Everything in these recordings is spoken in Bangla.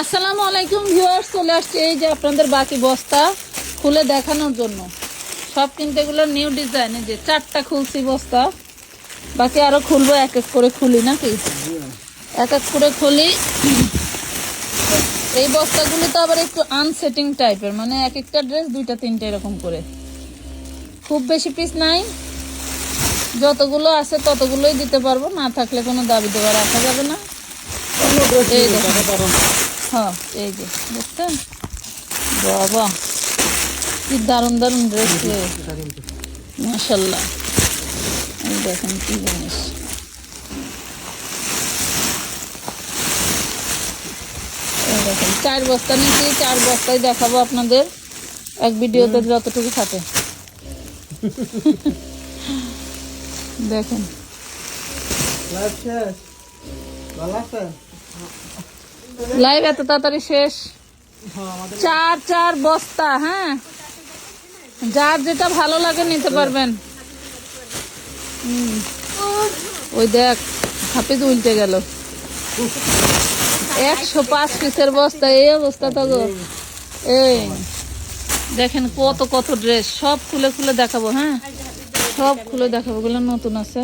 আসসালামু আলাইকুম ভিউয়ার্স চলে আসছে এই যে আপনাদের বাকি বস্তা খুলে দেখানোর জন্য। সব কিন্তু এগুলো নিউ ডিজাইন এই যে চারটা খুলছি বস্তা। বাকি আরও খুলবো এক এক করে খুলি নাকি? এক এক করে খুলি। এই বস্তাগুলি তো আবার একটু আনসেটিং টাইপের মানে এক একটা ড্রেস দুইটা তিনটা এরকম করে। খুব বেশি পিস নাই। যতগুলো আছে ততগুলোই দিতে পারব না থাকলে কোনো দাবি দেওয়া রাখা যাবে না। এই হ্যাঁ এই যে দেখছেন? বাবা কি দারুণ দারুণ ড্রেস মাসাল্লাহ দেখেন কি জিনিস। দেখেন চার বস্তা নিচ্ছি চার বস্তায় দেখাবো আপনাদের। এক ভিডিওতে যতটুকু থাকে। দেখেন। লাইভ এত তাড়াতাড়ি শেষ। চার চার বস্তা হ্যাঁ? যার যেটা ভালো লাগে নিতে পারবেন। ওই দেখ, হাফিজ উল্টে গেল। একশো পাঁচ পিসের বস্তা, এই অবস্থা তো এই, দেখেন কত কত ড্রেস সব খুলে খুলে দেখাবো হ্যাঁ? সব খুলে দেখাবো গুলো নতুন আছে।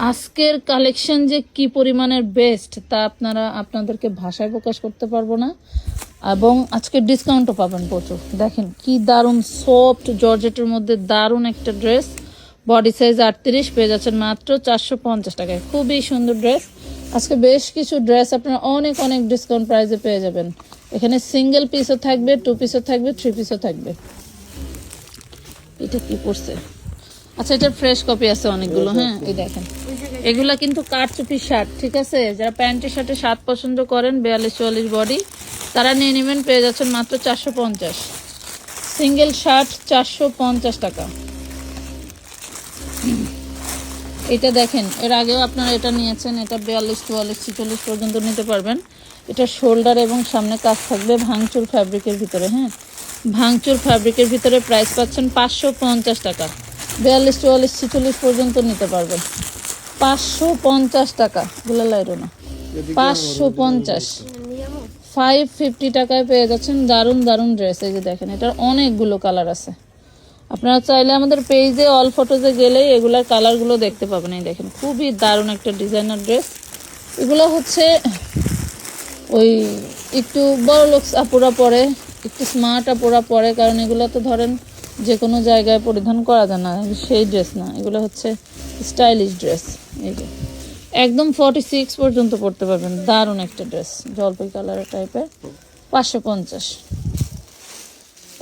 আজকের কালেকশন যে কি পরিমাণের বেস্ট তা আপনারা আপনাদেরকে ভাষায় প্রকাশ করতে পারব না। এবং আজকে ডিসকাউন্টও পাবেন প্রচুর। দেখেন কি দারুণ সফট জর্জেটের মধ্যে দারুণ একটা ড্রেস বডি সাইজ আটত্রিশ, পেয়ে যাচ্ছেন মাত্র চারশো পঞ্চাশ টাকায়। খুবই সুন্দর ড্রেস আজকে বেশ কিছু ড্রেস আপনারা অনেক অনেক ডিসকাউন্ট প্রাইসে পেয়ে যাবেন। এখানে সিঙ্গেল পিসও থাকবে টু পিসও থাকবে থ্রি পিসও থাকবে। এটা কি পড়ছে আচ্ছা এটা ফ্রেশ কপি আছে অনেকগুলো হ্যাঁ? এই দেখেন। এগুলা কিন্তু কারচুপি শার্ট ঠিক আছে? যারা প্যান্টের শার্টে শার্ট পছন্দ করেন বিয়াল্লিশ চুয়াল্লিশ বডি তারা নিয়ে নেবেন পেয়ে যাচ্ছেন মাত্র চারশো পঞ্চাশ। সিঙ্গেল শার্ট চারশো পঞ্চাশ টাকা। এটা দেখেন এর আগেও আপনারা এটা নিয়েছেন এটা বিয়াল্লিশ চুয়াল্লিশ ছিচল্লিশ পর্যন্ত নিতে পারবেন। এটা শোল্ডার এবং সামনে কাজ থাকবে ভাঙচুর ফ্যাব্রিকের ভিতরে হ্যাঁ? ভাঙচুর ফ্যাব্রিকের ভিতরে প্রাইস পাচ্ছেন পাঁচশো পঞ্চাশ টাকা। বিয়াল্লিশ চুয়াল্লিশ ছিচল্লিশ পর্যন্ত নিতে পারবেন। পাঁচশো পঞ্চাশ টাকা গুলো লাইরো না। পাঁচশো পঞ্চাশ। ফাইভ ফিফটি টাকায় পেয়ে যাচ্ছেন দারুণ দারুণ ড্রেস এই যে দেখেন এটার অনেকগুলো কালার আছে। আপনারা চাইলে আমাদের পেজে অল ফটোজে গেলেই এগুলার কালারগুলো দেখতে পাবেন। এই দেখেন খুবই দারুণ একটা ডিজাইনার ড্রেস এগুলো হচ্ছে ওই একটু বড় লোক আপুরা পরে একটু স্মার্ট আপুরা পরে কারণ এগুলো তো ধরেন যে কোনো জায়গায় পরিধান করা যায় না সেই ড্রেস না। এগুলো হচ্ছে স্টাইলিশ ড্রেস এই যে একদম ফর্টি সিক্স পর্যন্ত পড়তে পারবেন। দারুণ একটা ড্রেস জলপাই কালারের টাইপের পাঁচশো পঞ্চাশ।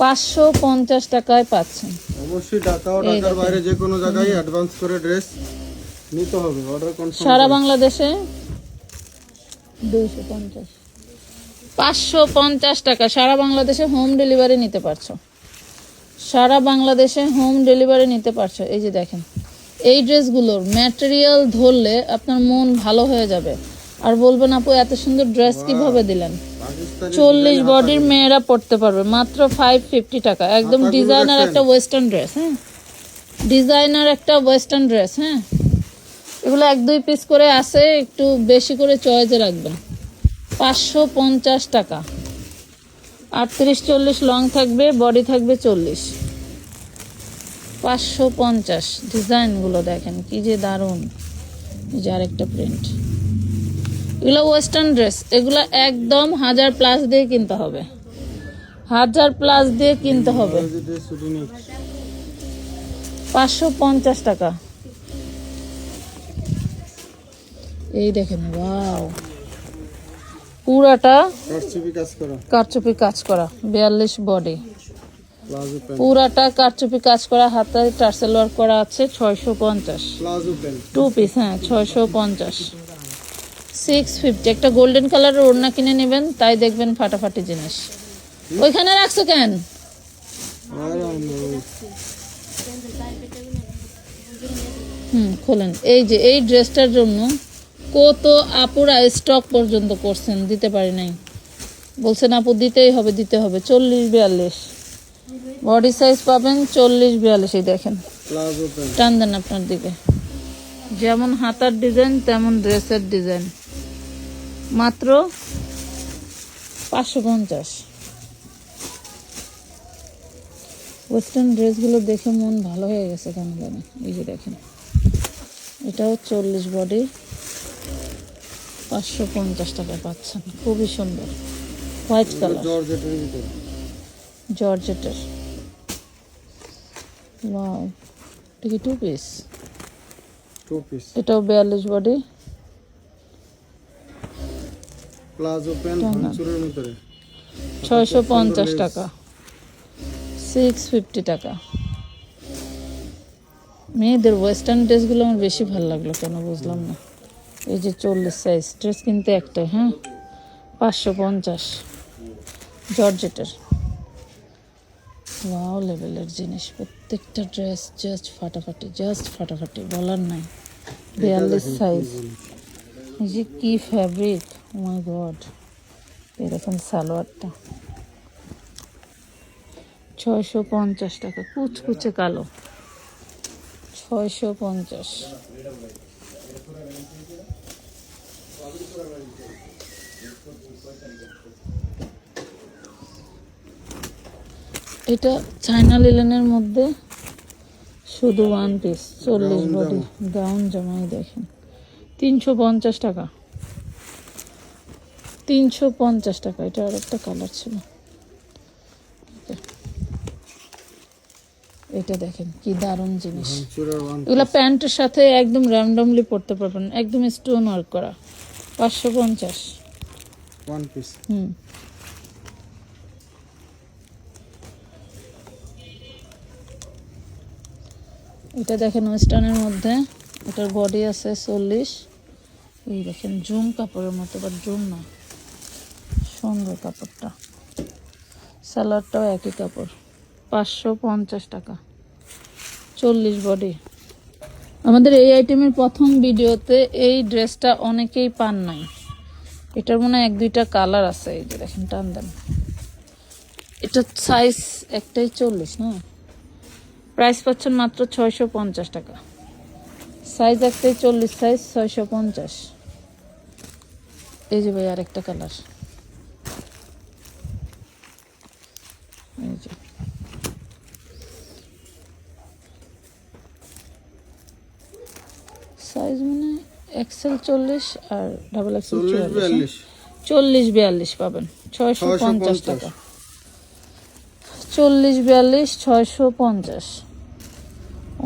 পাঁচশো পঞ্চাশ টাকায় পাচ্ছেন। অবশ্যই ঢাকা ও ঢাকার বাইরে যে কোনো জায়গায় অ্যাডভান্স করে ড্রেস নিতে হবে অর্ডার কনফার্ম সারা বাংলাদেশে দুইশো পঞ্চাশ। পাঁচশো পঞ্চাশ টাকা সারা বাংলাদেশে হোম ডেলিভারি নিতে পারছ। সারা বাংলাদেশে হোম ডেলিভারি নিতে পারছ। এই যে দেখেন এই ড্রেসগুলোর ম্যাটেরিয়াল ধরলে আপনার মন ভালো হয়ে যাবে। আর বলবেন আপু এত সুন্দর ড্রেস কীভাবে দিলেন? চল্লিশ বডির মেয়েরা পড়তে পারবে মাত্র ফাইভ ফিফটি টাকা। একদম ডিজাইনার একটা ওয়েস্টার্ন ড্রেস হ্যাঁ? ডিজাইনার একটা ওয়েস্টার্ন ড্রেস হ্যাঁ? এগুলো এক দুই পিস করে আছে একটু বেশি করে চয়েজে রাখবেন। পাঁচশো পঞ্চাশ টাকা। আটত্রিশ, চল্লিশ লং থাকবে বডি থাকবে চল্লিশ। পাঁচশো পঞ্চাশ। ডিজাইনগুলো দেখেন, কি যে দারুণ। যে আরেকটা প্রিন্ট এগুলো ওয়েস্টার্ন ড্রেস এগুলো একদম হাজার প্লাস দিয়ে কিনতে হবে। হাজার প্লাস দিয়ে কিনতে হবে। পাঁচশো পঞ্চাশ টাকা। এই দেখেন ওয়াও পুরাটা কারচুপি কাজ করা। বিয়াল্লিশ বডি পুরাটা কারচুপি কাজ করা হাতে টার্সেল ওয়ার্ক করা আছে ছয়শো পঞ্চাশ। টু পিস হ্যাঁ ছয়শো পঞ্চাশ। সিক্স ফিফটি একটা গোল্ডেন কালারের ওড়না কিনে নেবেন তাই দেখবেন ফাটাফাটি জিনিস। ওইখানে রাখছো কেন? হুম খোলেন। এই যে এই ড্রেসটার জন্য কত আপুরা স্টক পর্যন্ত করছেন? দিতে পারি নাই। বলছেন আপু দিতেই হবে দিতে হবে। চল্লিশ বিয়াল্লিশ। বডি সাইজ পাবেন চল্লিশ বিয়াল্লিশ এই দেখেন। টান দেন আপনার দিকে। যেমন হাতার ডিজাইন তেমন ড্রেসের ডিজাইন মাত্র পাঁচশো পঞ্চাশ। ওয়েস্টার্ন ড্রেসগুলো দেখে মন ভালো হয়ে গেছে কেন জানি। এই যে দেখেন। এটাও চল্লিশ বডি পাঁচশো পঞ্চাশ টাকা পাচ্ছেন। খুবই সুন্দর। হোয়াইট কালার জর্জেটের এটা কি টু পিস টু পিস এটাও বিয়াল্লিশ বডি প্লাজো প্যান্ট ভাঙচুরের ভিতরে। ছয়শো পঞ্চাশ টাকা। সিক্স ফিফটি টাকা। মেয়েদের ওয়েস্টার্ন ড্রেসগুলো আমার বেশি ভালো লাগল কেন বুঝলাম না। এই যে চল্লিশ সাইজ ড্রেস কিনতে একটাই হ্যাঁ? পাঁচশো পঞ্চাশ। জর্জেটের ওয়াও লেভেলের জিনিস। প্রত্যেকটা ড্রেস জাস্ট ফাটাফাটি জাস্ট ফাটাফাটি, বলার নাই। বিয়াল্লিশ সাইজ এই যে কী ফ্যাব্রিক মাই গড এরকম সালোয়ারটা। ছয়শো পঞ্চাশ টাকা, কুচকুচে কালো। ছয়শো পঞ্চাশ। এটা চাইনা লিলেনের মধ্যে শুধু ওয়ান পিস চল্লিশ বডি গাউন জামাই দেখেন। তিনশো পঞ্চাশ টাকা। তিনশো পঞ্চাশ টাকা। এটা আর একটা কালার ছিল। এটা দেখেন কি দারুণ জিনিস। এগুলো প্যান্টের সাথে একদম র্যান্ডমলি পরতে পারবেন। একদম স্টোন ওয়ার্ক করা। পাঁচশো পঞ্চাশ। ওয়ান পিস হুম। এটা দেখেন ওয়েস্টার্নের মধ্যে। এটার বডি আছে চল্লিশ। এই দেখেন, জুম কাপড়ের মতো বা জুম না। সুন্দর কাপড়টা। সালোয়ারটাও একই কাপড়। পাঁচশো পঞ্চাশ টাকা। চল্লিশ বডি আমাদের এই আইটেমের প্রথম ভিডিওতে এই ড্রেসটা অনেকেই পান নাই। এটার মনে হয় এক দুইটা কালার আছে। এই যে দেখেন, টান দেন। এটা সাইজ একটাই চল্লিশ, না? প্রাইস পাচ্ছেন মাত্র ছয়শো পঞ্চাশ টাকা। সাইজ একটাই চল্লিশ সাইজ ছয়শো পঞ্চাশ। এই যে ভাই আরেকটা কালার এই যে। সাইজ মানে এক্সেল চল্লিশ আর ডাবল এক্সেল চল্লিশ চল্লিশ বিয়াল্লিশ পাবেন ছয়শো পঞ্চাশ। টাকা। চল্লিশ বিয়াল্লিশ ছয়শো পঞ্চাশ।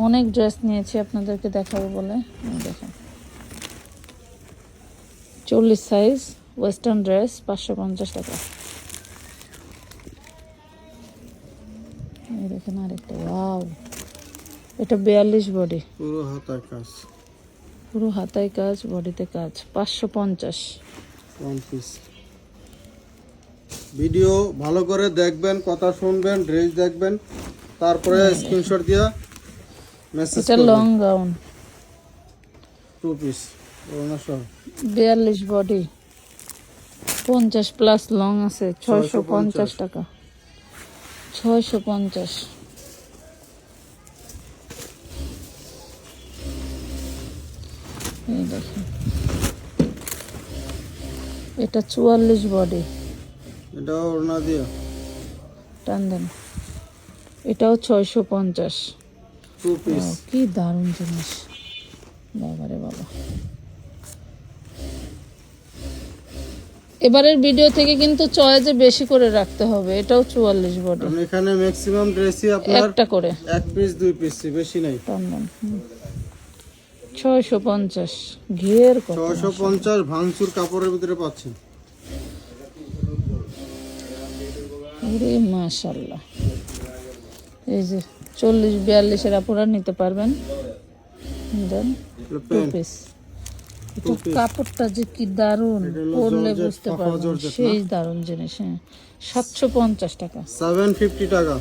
অনেক ড্রেস নিয়েছি আপনাদেরকে দেখাবো বলে। দেখেন। চল্লিশ সাইজ ওয়েস্টার্ন ড্রেস পাঁচশো পঞ্চাশ টাকা। দেখেন আরেকটা ওয়াও এটা বিয়াল্লিশ বডি পুরো হাতার কাজ। পুরো হাতায় কাজ বডিতে কাজ পাঁচশো পঞ্চাশ। পিস ভিডিও ভালো করে দেখবেন কথা শুনবেন ড্রেস দেখবেন তারপরে স্ক্রিনশট দিয়া মেসেজ এটা লং গাউন টু পিস ওনা সহ বিয়াল্লিশ বডি পঞ্চাশ প্লাস লং আছে ছয়শো পঞ্চাশ টাকা। ছয়শো পঞ্চাশ। এই দেখেন। এটা চুয়াল্লিশ বডি এটাও ওড়না দিয়া। টান দেন। এটাও ছয়শো পঞ্চাশ। টু পিস কি দারুণ জিনিস। বাবারে বাবা। এবারের ভিডিও থেকে কিন্তু চয়েজে বেশি করে রাখতে হবে এটাও চুয়াল্লিশ বডি কারণ এখানে ম্যাক্সিমাম ড্রেসই আপনার একটা করে। এক পিস দুই পিস বেশি নাই। ছয়শো পঞ্চাশ। ঘিয়ের কত ছয়শো পঞ্চাশ ভাঙচুর কাপড়ের ভিতরে পাচ্ছেন। ওরে মাশাল্লাহ। এই যে চল্লিশ বিয়াল্লিশের আপুরা নিতে পারবেন। দেন টু পিস কাপড়টা যে কি দারুণ পরলে বুঝতে পারবেন। সেই দারুণ জিনিস হ্যাঁ। সাতশো পঞ্চাশ টাকা। সেভেন ফিফটি টাকা।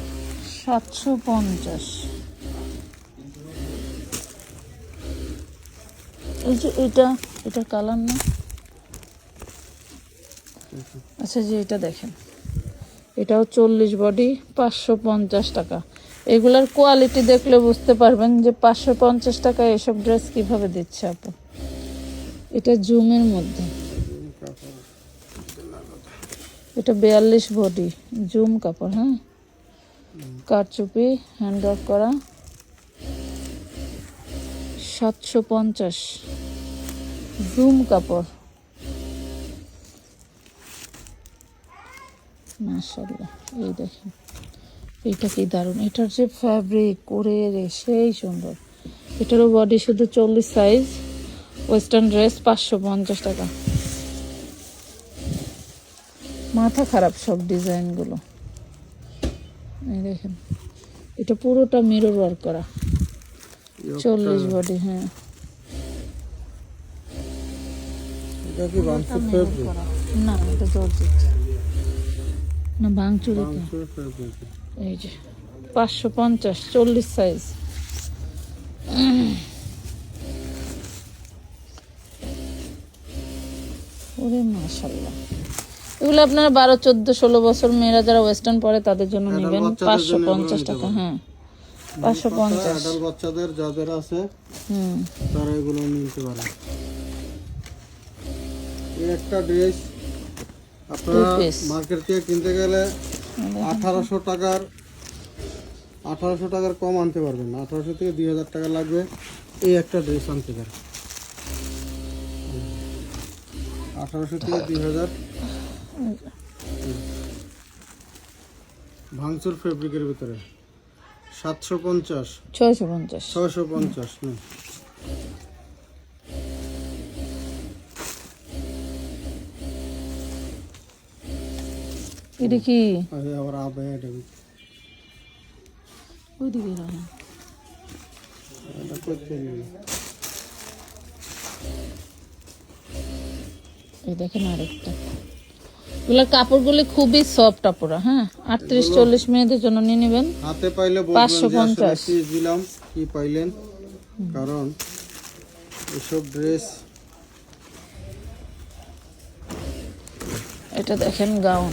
সাতশো পঞ্চাশ। এই যে এটা এটা কালার না? আচ্ছা যে এটা দেখেন। এটাও চল্লিশ বডি পাঁচশো পঞ্চাশ টাকা। এগুলার কোয়ালিটি দেখলে বুঝতে পারবেন যে পাঁচশো পঞ্চাশ টাকায় এসব ড্রেস কীভাবে দিচ্ছে আপু। এটা জুমের মধ্যে। এটা বিয়াল্লিশ বডি জুম কাপড় হ্যাঁ? কারচুপি হ্যান্ড ওয়ার্ক করা। সাতশো পঞ্চাশ। জুম কাপড়। মাশাল্লাহ এই দেখেন। এইটা কি দারুণ। এটার যে ফ্যাব্রিক করে রে সেই সুন্দর। এটারও বডি শুধু চল্লিশ সাইজ ওয়েস্টার্ন ড্রেস পাঁচশো পঞ্চাশ টাকা। মাথা খারাপ সব ডিজাইনগুলো। এই দেখেন এটা পুরোটা মিরর ওয়ার্ক করা। চল্লিশ বডি হ্যাঁ। এটা। না এটা জর্জেট। না ফেব্রিক এই যে পাঁচশো পঞ্চাশ চল্লিশ সাইজ ওরে মাশাল্লাহ এগুলো আপনারা বারো চোদ্দ ষোলো বছর মেয়েরা যারা ওয়েস্টার্ন পরে তাদের জন্য নেবেন পাঁচশো পঞ্চাশ টাকা হ্যাঁ। পাঁচশো পঞ্চাশ। বাচ্চাদের যাদের আছে হুম। তারা এগুলো নিতে পারে একটা ড্রেস আপনারা মার্কেট থেকে কিনতে গেলে আঠারোশো টাকার আঠারোশো টাকার কম আনতে পারবেন না। আঠারোশো থেকে দুই হাজার টাকা লাগবে এই একটা ড্রেস আনতে গেলে আঠারোশো থেকে দুই হাজার। ভাঙচুর ফেব্রিকের ভিতরে। সাতশো পঞ্চাশ। ছয়শো পঞ্চাশ। ছয়শো পঞ্চাশ এটা কি? আবার আবে এটা ওইদিকে রাখেন এটা করতে। এই দেখেন আরেকটা। এগুলোর কাপড়গুলি খুবই সফট আপুরা হ্যাঁ? আটত্রিশ চল্লিশ মেয়েদের জন্য নিয়ে নেবেন। হাতে পাইলে পাঁচশো পঞ্চাশ। দিলাম কি পাইলেন? কারণ এসব ড্রেস এটা দেখেন গাউন।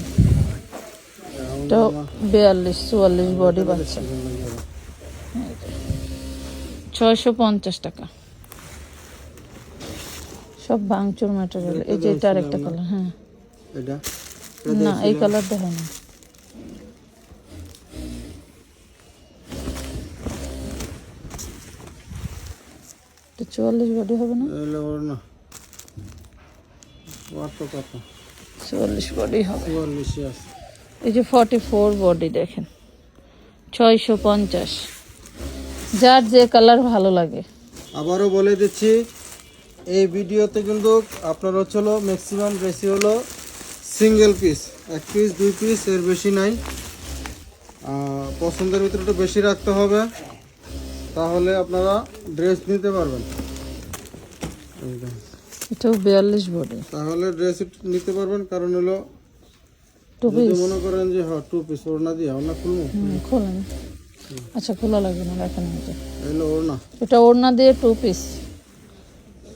এটা বিয়াল্লিশ চুয়াল্লিশ বডি বাচ্চা। ছয়শো পঞ্চাশ টাকা। সব ভাঙচুর ম্যাটেরিয়াল এই যে এটা আরেকটা কালার হ্যাঁ। না এই কালার দেখো না। চুয়াল্লিশ বডি হবে না? তো চুয়াল্লিশ বডি হবে। চুয়াল্লিশে আছে। এই যে ফর্টি ফোর বডি দেখেন ছয়শো পঞ্চাশ। যার যে কালার ভালো লাগে। আবারও বলে দিচ্ছি এই ভিডিওতে কিন্তু আপনার হচ্ছে হলো ম্যাক্সিমাম বেশি হলো সিঙ্গেল পিস এক পিস দুই পিস এর বেশি নাই। পছন্দের ভিতরে একটু বেশি রাখতে হবে তাহলে আপনারা ড্রেস নিতে পারবেন। এটাও বিয়াল্লিশ বডি তাহলে ড্রেস নিতে পারবেন কারণ হলো টু পিস মনে করেন যে হ্যাঁ টু পিস ওড়না দিয়ে ওড়না খুলবো? খোলেন। আচ্ছা খোলা লাগবে না রাখেন এটা এগুলো ওড়না। এটা ওড়না দিয়ে টু পিস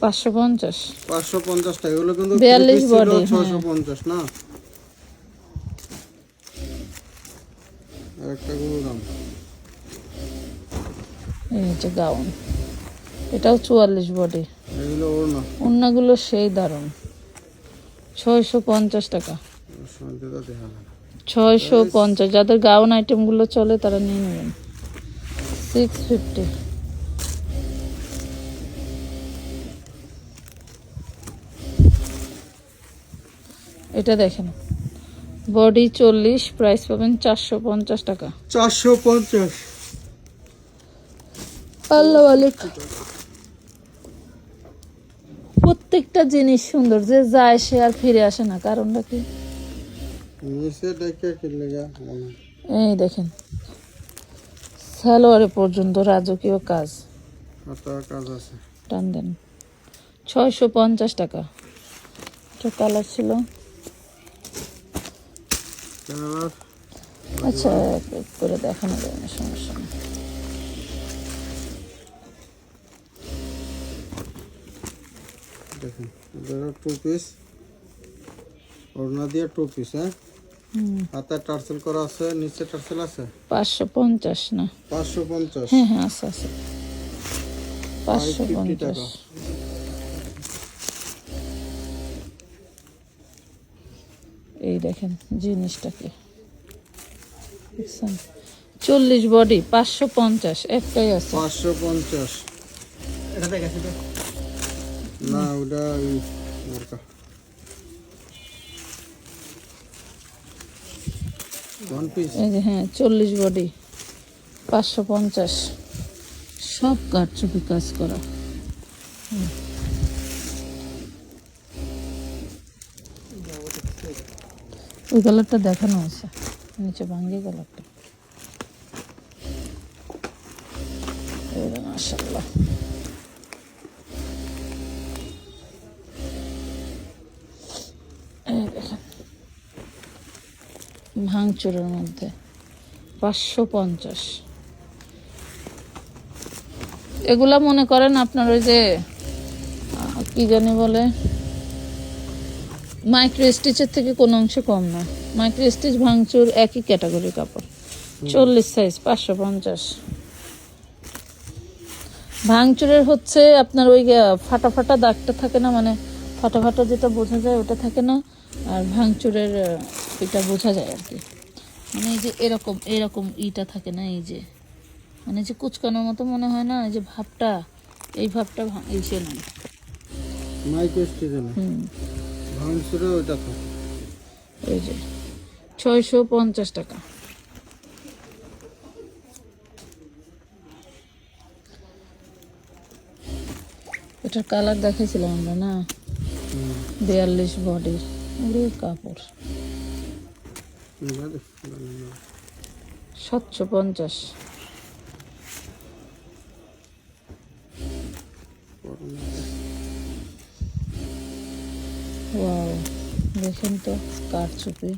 পাঁচশো পঞ্চাশ। পাঁচশো পঞ্চাশ টাকা এগুলো কিন্তু 42 body, হ্যাঁ। পঞ্চাশ না? একটা গুলো দাম। এই যে গাউন। এটাও চুয়াল্লিশ বডি। এগুলো ওড়না। ওড়নাগুলো সেই দারুণ। ছয়শো পঞ্চাশ টাকা। ছয়শো পঞ্চাশ। যাদের গাউন আইটেমগুলো চলে তারা নিয়ে নেবেন। সিক্স ফিফটি এটা দেখেন। বডি চল্লিশ প্রাইস পাবেন চারশো পঞ্চাশ টাকা। চারশো পঞ্চাশ। আল্লাহ মালিক। প্রত্যেকটা জিনিস সুন্দর যে যায় সে আর ফিরে আসে না। কারণটা কি নিচে ডেকে কিনলে গা মনে হয়। এই দেখেন। সালোয়ারে পর্যন্ত রাজকীয় কাজ। টান দেন। ছয়শো পঞ্চাশ টাকা। এটা কালার ছিল। আচ্ছা করে দেখানো যায় না সমস্যা দেখুন টু পিস ওড়না দিয়ে টু পিস হ্যাঁ? হাতে টার্সেল করা আছে নিচে টার্সেল আছে? পাঁচশো পঞ্চাশ না। পাঁচশো পঞ্চাশ। হ্যাঁ হ্যাঁ আছে আছে। 550 টাকা। এই দেখেন জিনিসটাকে দেখছেন? চল্লিশ বডি পাঁচশো পঞ্চাশ একটাই আছে। পাঁচশো পঞ্চাশ। না ওটা হ্যাঁ চল্লিশ বডি পাঁচশো পঞ্চাশ। সব কারচুপি কাজ করা। ওই কালারটা দেখানো আছে। নিচে ভাঙ্গি কালারটা মাসাল্লাহ এই দেখেন ভাঙচুরের মধ্যে। পাঁচশো পঞ্চাশ। এগুলা মনে করেন আপনার ওই যে কি জানি বলে মাইক্রো স্টিচের থেকে কোনো অংশে কম না। মাইক্রো স্টিচ ভাঙচুর একই ক্যাটাগরি কাপড়। চল্লিশ সাইজ পাঁচশো পঞ্চাশ। ভাঙচুরের হচ্ছে আপনার ওই ফাটা ফাটা দাগটা থাকে না মানে ফাটা ফাটা যেটা বোঝা যায় ওটা থাকে না আর ভাঙচুরের এটা বোঝা যায় আর কি। মানে এই যে এরকম এরকম ইটা থাকে না এই যে। মানে যে কুচকানোর মতো মনে হয় না এই যে ভাবটা এই ভাবটা এই যে ছয়শো পঞ্চাশ টাকা। এটার কালার দেখাইছিলাম আমরা না। বিয়াল্লিশ বডির। ওরে কাপড়। সাতশো পঞ্চাশ। ওয়াও দেখেন তো কারচুপি।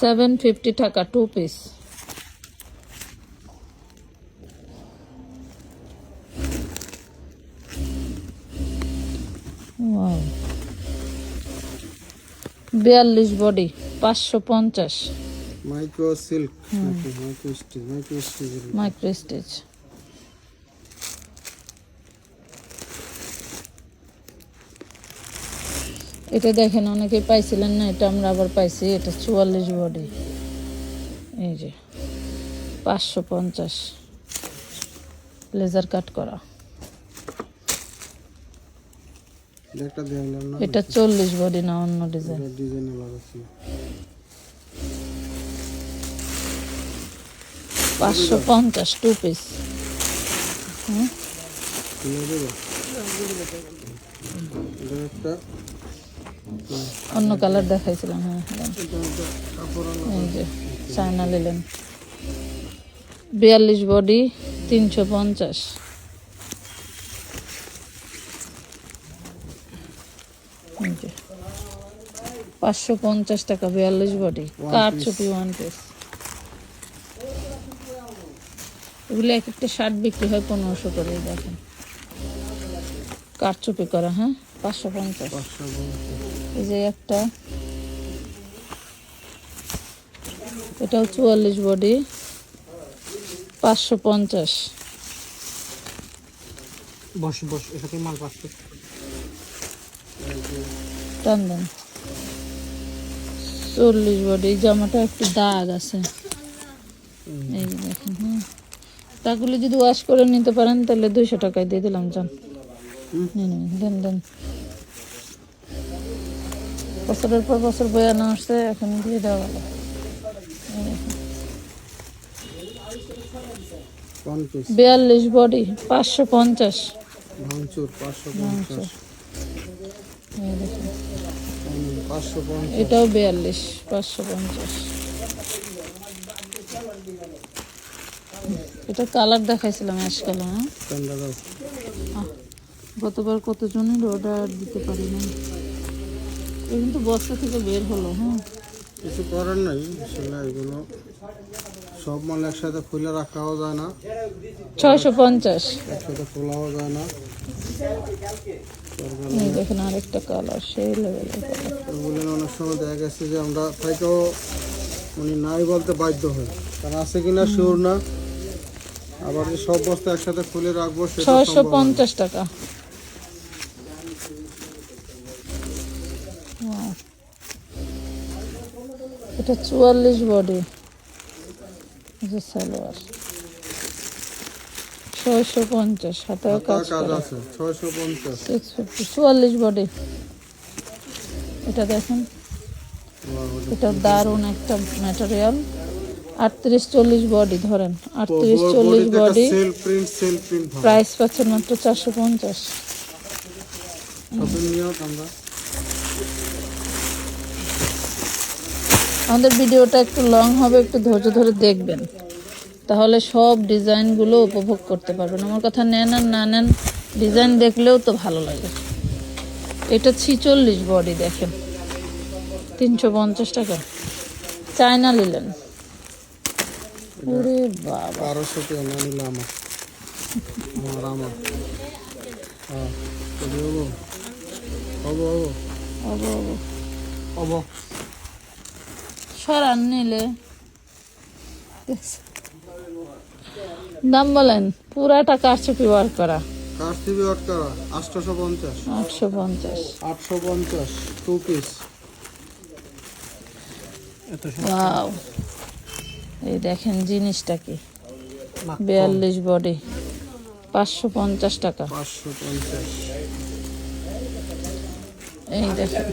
সেভেন ফিফটি টাকা টু পিস ওয়াও বিয়াল্লিশ বডি পাঁচশো পঞ্চাশ। Micro silk micro stitch micro stitch micro stitch এটা দেখেন অনেকে পাইছিলেন না এটা আমরা আবার পাইছি এটা চুয়াল্লিশ বডি এই যে পাঁচশো পঞ্চাশ। লেজার কাট করা। একটা দেখলাম না এটা চল্লিশ বডি না অন্য ডিজাইন পাঁচশো পঞ্চাশ টু পিস একটা অন্য কালার দেখাইছিলাম হ্যাঁ দেন। এটা একটা কাপড় আলা এই যে চায়না নিলেন বিয়াল্লিশ বডি তিনশো পঞ্চাশ এই যে পাঁচশো পঞ্চাশ টাকা বিয়াল্লিশ বডি। কার ছবি ওয়ান পিস এগুলো এক একটা শার্ট বিক্রি হয় পনেরোশো করে দেখেন। কারচুপি করা হ্যাঁ? পাঁচশো পঞ্চাশ। এই যে একটা। এটাও চুয়াল্লিশ বডি। পাঁচশো পঞ্চাশ। বস বস এটা কি মাল পাচ্ছে টান দেন। চল্লিশ বডি এই জামাটা একটু দাগ আছে। এই দেখেন হ্যাঁ তাগুলো যদি ওয়াশ করে নিতে পারেন তাহলে দুইশো টাকায় দিয়ে দিলাম যান দেন দেন। বছরের পর বছর বয়ে না আসছে এখন দিয়ে দেওয়া বিয়াল্লিশ বডি পাঁচশো পঞ্চাশ। ভাঙচুর পাঁচশো পঞ্চাশ। দেখেন। এটাও বিয়াল্লিশ পাঁচশো পঞ্চাশ। এটা কালার দেখাইছিলাম অ্যাশ কালার হ্যাঁ গতবার কতজনের অর্ডার দিতে পারি না কিন্তু বস্তা থেকে বের হলো হ্যাঁ? কিছু করার নাই আসলে এগুলো সব মাল একসাথে খুলে রাখাও যায় না। ছয়শো পঞ্চাশ। একসাথে খোলাও যায় না। দেখেন আরেকটা কালার সেই লেভেলের বললেন অনেক সময় দেখা গেছে যে আমরা তাইকেও উনি নাই বলতে বাধ্য হই। কারণ আছে কিনা শিওর না। আবার যে সব বস্তা একসাথে খুলে রাখব সেটা ছয়শো পঞ্চাশ টাকা। এটা চুয়াল্লিশ বডি। সালোয়ার। ছয়শো পঞ্চাশ কাজ আছে ছয়শো পঞ্চাশ। চুয়াল্লিশ বডি। এটা দেখেন। এটা দারুণ একটা ম্যাটেরিয়াল আটত্রিশ চল্লিশ বডি ধরেন। আটত্রিশ চল্লিশ বডি প্রাইস পাচ্ছেন মাত্র চারশো পঞ্চাশ। আমাদের ভিডিওটা একটু লং হবে একটু ধৈর্য ধরে দেখবেন। তাহলে সব ডিজাইনগুলো উপভোগ করতে পারবেন। আমার কথা নেন আর না নেন ডিজাইন দেখলেও তো ভালো লাগে। এটা ছিচল্লিশ বডি দেখেন। তিনশো পঞ্চাশ টাকা। চায়না নিলেন ওরে বাবা। বারোশো টাকা না আমার আমার আমার হ্যাঁ সরান নিলে। দাম বলেন পুরাটা কারচুপি ওয়ার্ক করা। কার? সিবি অটকারা 850 850 850 টু পিস এত এই দেখেন জিনিসটা কি? 42 বডি 550 টাকা। 550 এই দেখেন।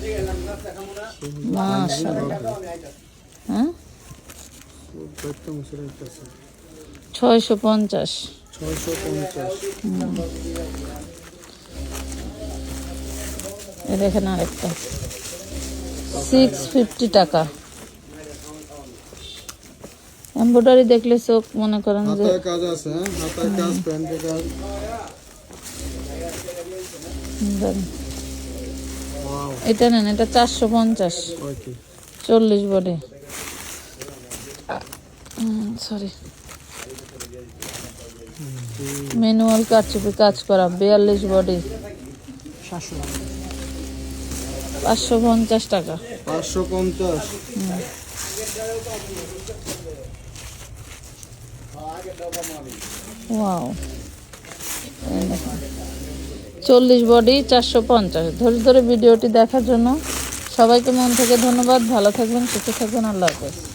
মাশাআল্লাহ। হ্যাঁ? 650 দেখেন আরেকটা। সিক্স ফিফটি টাকা। এম্ব্রয়ডারি দেখলে চোখ মনে করেন যে কাজ আছে হ্যাঁ? কাজ প্যান্টে কাজ। এটা নেন এটা চারশো পঞ্চাশ। চল্লিশ বডি। সরি ম্যানুয়াল কারচুপি কাজ করা বিয়াল্লিশ বডি। পাঁচশো পঞ্চাশ টাকা। পাঁচশো পঞ্চাশ। ওয়াও। চল্লিশ বডি চারশো পঞ্চাশ। ধরে ধরে ভিডিওটি দেখার জন্য সবাইকে মন থেকে ধন্যবাদ। ভালো থাকবেন সুস্থ থাকবেন। আল্লাহ হাফেজ।